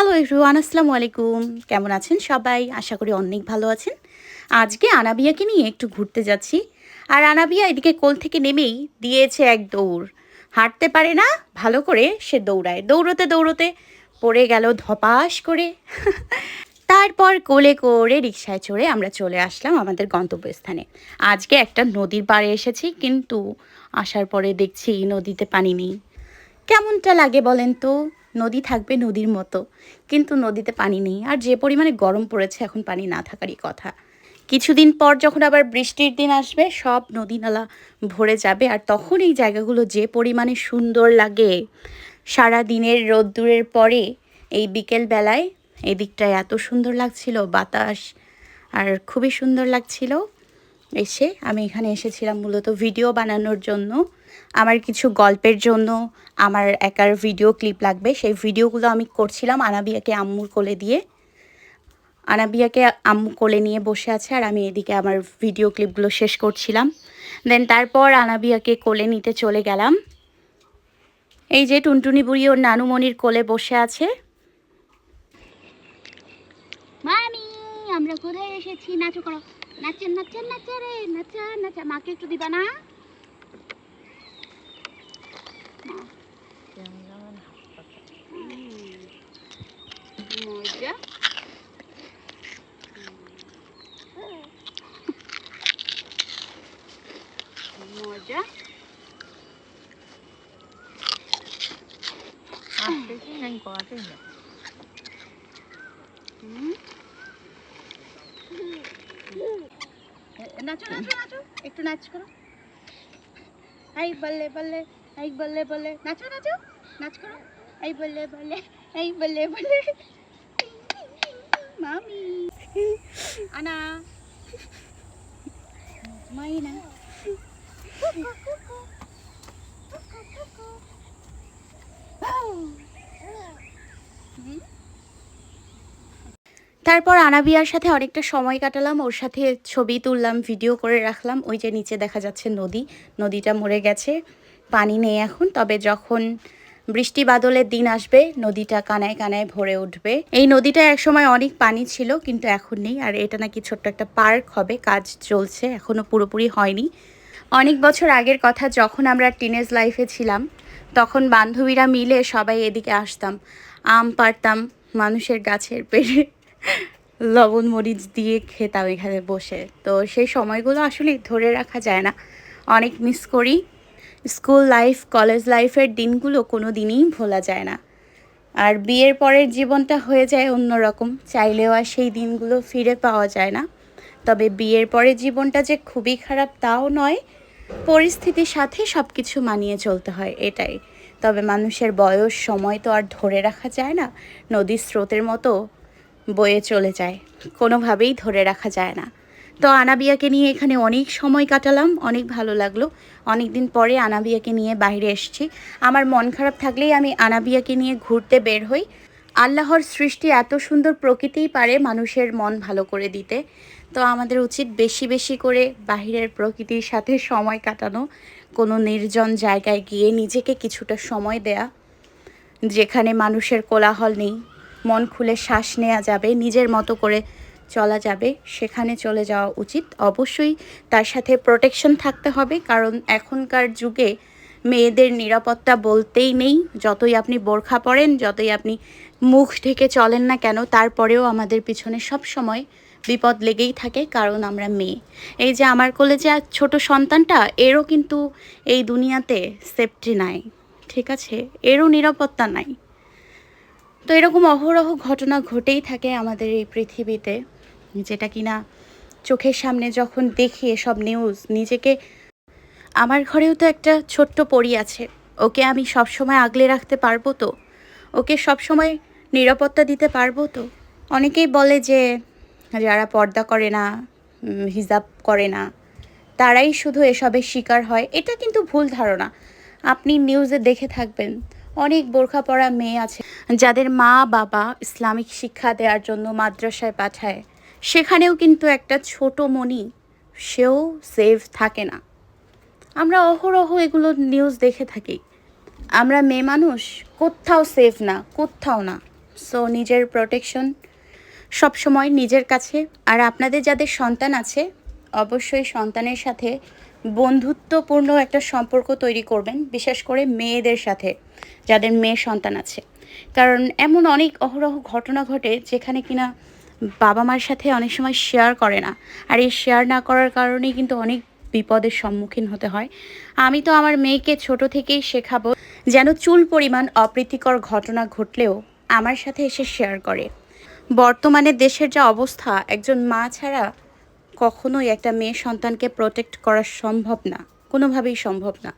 Hello everyone আসসালামু আলাইকুম। কেমন আছেন সবাই? আশা করি অনেক ভালো আছেন। আজকে আনাবিয়াকে নিয়ে একটু ঘুরতে যাচ্ছি। আর আনাবিয়া এদিকে কোল থেকে নেমেই দিয়েছে এক দৌড়। হাঁটতে পারে না, ভালো করে সে দৌড়ায়। দৌড়তে দৌড়তে পড়ে গেল ধপাস করে। তারপর কোলে করে রিক্সায় চড়ে আমরা চলে আসলাম আমাদের গন্তব্যস্থানে। আজকে একটা নদীর পাড়ে এসেছি, কিন্তু আসার পরে দেখছি নদীতে পানি নেই। কেমনটা লাগে বলেন তো? নদী থাকবে নদীর মতো। কিন্তু নদীতে পানি নেই। আর যে পরিমাণে গরম পড়েছে, এখন পানি না থাকারই কথা। কিছুদিন পর যখন আবার বৃষ্টির দিন আসবে, সব নদী নালা ভরে যাবে। আর তখন এই জায়গাগুলো যে পরিমাণে সুন্দর লাগে, সারা দিনের রোদ্দুরের পরে, এই বিকেল বেলায় এই দিকটায় এত সুন্দর লাগছিল বাতাস। আর খুবই সুন্দর লাগছিল। এসে আমি এখানে এসেছিলাম মূলত ভিডিও বানানোর জন্য, আমার কিছু গল্পের জন্য, আমার একার ভিডিও ক্লিপ লাগবে। সেই ভিডিওগুলো আমি করছিলাম আনাবিয়াকে আম্মুর কোলে দিয়ে। আনাবিয়াকে আম্মু কোলে নিয়ে বসে আছে আর আমি এদিকে আমার ভিডিও ক্লিপগুলো শেষ করছিলাম। দেন তারপর আনাবিয়াকে কোলে নিতে চলে গেলাম। এই যে টুনটুনি বুড়ি ওর নানুমণির কোলে বসে আছে। মামি, আমরা কোথায় এসেছি? নাচো করো। নাচেন নাচেন নাচে রে নাচা নাচা মাকে একটু দিবা না হুম। মজা মজা হুম নাচো নাচো নাচো। একটু নাচ করো। এই বললে বললে এই বললে বললে নাচো নাচো, নাচ করো। এই বললে বললে এই বললে বললে মামি। আনা। মাইনা। তারপর আনাবিয়ার সাথে অনেকটা সময় কাটালাম, ওর সাথে ছবি তুললাম, ভিডিও করে রাখলাম। ওই যে নিচে দেখা যাচ্ছে নদী, নদীটা মরে গেছে, পানি নেই এখন। তবে যখন বৃষ্টি বাদলের দিন আসবে, নদীটা কানায় কানায় ভরে উঠবে। এই নদীটা একসময় অনেক পানি ছিল, কিন্তু এখন নেই। আর এটা নাকি ছোট্ট একটা পার্ক হবে, কাজ চলছে এখনও পুরোপুরি হয়নি। অনেক বছর আগের কথা, যখন আমরা টিনেজ লাইফে ছিলাম, তখন বান্ধবীরা মিলে সবাই এদিকে আসতাম। আম পারতাম মানুষের গাছের পেড়ে। লবণ মরিচ দিয়ে খেতাম এখানে বসে। তো সেই সময়গুলো আসলে ধরে রাখা যায় না। অনেক মিস করি। স্কুল লাইফ কলেজ লাইফের দিনগুলো কোনো দিনই ভোলা যায় না। আর বিয়ের পরের জীবনটা হয়ে যায় অন্যরকম। চাইলেও আর সেই দিনগুলো ফিরে পাওয়া যায় না। তবে বিয়ের পরের জীবনটা যে খুবই খারাপ তাও নয়। পরিস্থিতির সাথে সব কিছু মানিয়ে চলতে হয়, এটাই। তবে মানুষের বয়স, সময় তো আর ধরে রাখা যায় না। নদীর স্রোতের মতো বয়ে চলে যায়। কোনোভাবেই ধরে রাখা যায় না। তো আনাবিয়াকে নিয়ে এখানে অনেক সময় কাটালাম, অনেক ভালো লাগল। অনেক দিন পরে আনাবিয়াকে নিয়ে বাইরে এসেছি। আমার মন খারাপ থাকলেই আমি আনাবিয়াকে নিয়ে ঘুরতে বের হই। আল্লাহর সৃষ্টি এত সুন্দর প্রকৃতিই পারে মানুষের মন ভালো করে দিতে। তো আমাদের উচিত বেশি বেশি করে বাহিরের প্রকৃতির সাথে সময় কাটানো, কোনো নির্জন জায়গায় গিয়ে নিজেকে কিছুটা সময় দেয়া, যেখানে মানুষের কোলাহল নেই। মন খুলে শ্বাস নেওয়া যাবে, নিজের মতো করে চলা যাবে, সেখানে চলে যাওয়া উচিত। অবশ্যই তার সাথে প্রোটেকশন থাকতে হবে, কারণ এখনকার যুগে মেয়েদের নিরাপত্তা বলতেই নেই। যতই আপনি বোরখা পরেন, যতই আপনি মুখ ঢেকে চলেন না কেন, তারপরেও আমাদের পিছনে সব সময় বিপদ লেগেই থাকে, কারণ আমরা মেয়ে। এই যে আমার কলেজে ছোট সন্তানটা, এরও কিন্তু এই দুনিয়াতে সেফটি নাই, ঠিক আছে? এরও নিরাপত্তা নাই। তো এরকম অহরহ ঘটনা ঘটেই থাকে আমাদের এই পৃথিবীতে। যেটা কিনা চোখের সামনে যখন দেখি এসব নিউজ নিজেকে, আমার ঘরেও তো একটা ছোট্ট পরি আছে। ওকে আমি সব সময় আগলে রাখতে পারব তো? ওকে সব সময় নিরাপত্তা দিতে পারব তো? অনেকেই বলে যে, যারা পর্দা করে না হিজাব করে না, তারাই শুধু এসবের শিকার হয়। এটা কিন্তু ভুল ধারণা। আপনি নিউজে দেখে থাকবেন। অনেক বোরখা পরা মেয়ে আছে। যাদের মা, বাবা ইসলামিক শিক্ষা দেওয়ার জন্য মাদ্রাসায় পাঠায়, সেখানেও কিন্তু একটা ছোট মনি সেও সেভ থাকে না। আমরা অহরহ এগুলো নিউজ দেখে থাকি। আমরা মেয়ে মানুষ, কোথাও সেফ না, কোথাও না। সো নিজের প্রোটেকশন সবসময় নিজের কাছে। আর আপনাদের যাদের সন্তান আছে, অবশ্যই সন্তানের সাথে বন্ধুত্বপূর্ণ একটা সম্পর্ক তৈরি করবেন, বিশেষ করে মেয়েদের সাথে, যাদের মেয়ে সন্তান আছে। কারণ এমন অনেক অহরহ ঘটনা ঘটে যেখানে কিনা বাবা মার সাথে অনেক সময় শেয়ার করে না। আর এই শেয়ার না করার কারণেই কিন্তু অনেক বিপদের সম্মুখীন হতে হয়। আমি তো আমার মেয়েকে ছোট থেকেই শেখাবো যেন চুল পরিমাণ অপ্রীতিকর ঘটনা ঘটলেও আমার সাথে এসে শেয়ার করে। বর্তমানে দেশের যা অবস্থা, একজন মা ছাড়া কখনোই একটা মেয়ে সন্তানকে প্রোটেক্ট করা সম্ভব না, কোনোভাবেই সম্ভব না।